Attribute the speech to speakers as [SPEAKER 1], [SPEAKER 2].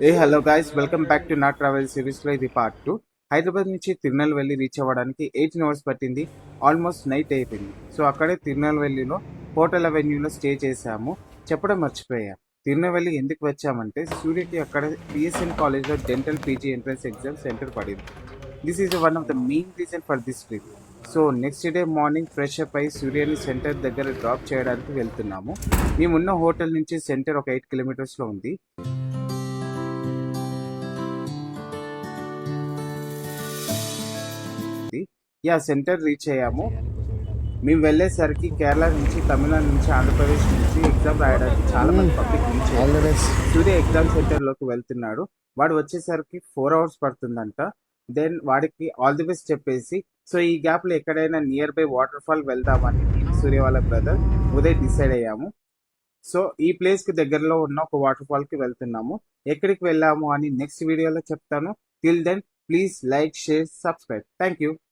[SPEAKER 1] Hey hello guys welcome back to నా travel సిరీస్లో ఇది పార్ట్ టూ హైదరాబాద్ నుంచి తిరునల్వెల్లి రీచ్ అవ్వడానికి ఎయిటీన్ అవర్స్ పట్టింది. ఆల్మోస్ట్ నైట్ అయిపోయింది. సో అక్కడే తిరునల్వెల్లిలో హోటల్ అవెన్యూలో స్టే చేశాము. చెప్పడం మర్చిపోయాం. తిరునల్వెల్లి ఎందుకు వచ్చామంటే సూర్యకి అక్కడ పిఎస్ఎన్ కాలేజ్లో dental PG entrance exam centre పడింది. This is one of the main reason for this trip so next day morning fresh up అయి సూర్యని సెంటర్ దగ్గర డ్రాప్ చేయడానికి వెళ్తున్నాము. మేమున్న హోటల్ నుంచి సెంటర్ ఒక ఎయిట్ కిలోమీటర్స్లో ఉంది. యా సెంటర్ రీచ్ అయ్యాము. మేము వెళ్ళేసరికి కేరళ నుంచి తమిళనాడు నుంచి ఆంధ్రప్రదేశ్ నుంచి ఎగ్జామ్ రాయడానికి చాలా మంది పబ్లిక్ రీచ్ అయ్యారు. సూర్య ఎగ్జామ్ సెంటర్లోకి వెళ్తున్నాడు. వాడు వచ్చేసరికి ఫోర్ అవర్స్ పడుతుందంట. దెన్ వాడికి ఆల్ ది బెస్ట్ చెప్పేసి సో ఈ గ్యాప్లో ఎక్కడైనా నియర్ బై వాటర్ ఫాల్ వెళ్దామని నేను సూర్య వాళ్ళ బ్రదర్ ఉదయ్ డిసైడ్ అయ్యాము. సో ఈ ప్లేస్కి దగ్గరలో ఉన్న ఒక వాటర్ ఫాల్కి వెళ్తున్నాము. ఎక్కడికి వెళ్ళాము అని నెక్స్ట్ వీడియోలో చెప్తాను. Till then please like share subscribe thank you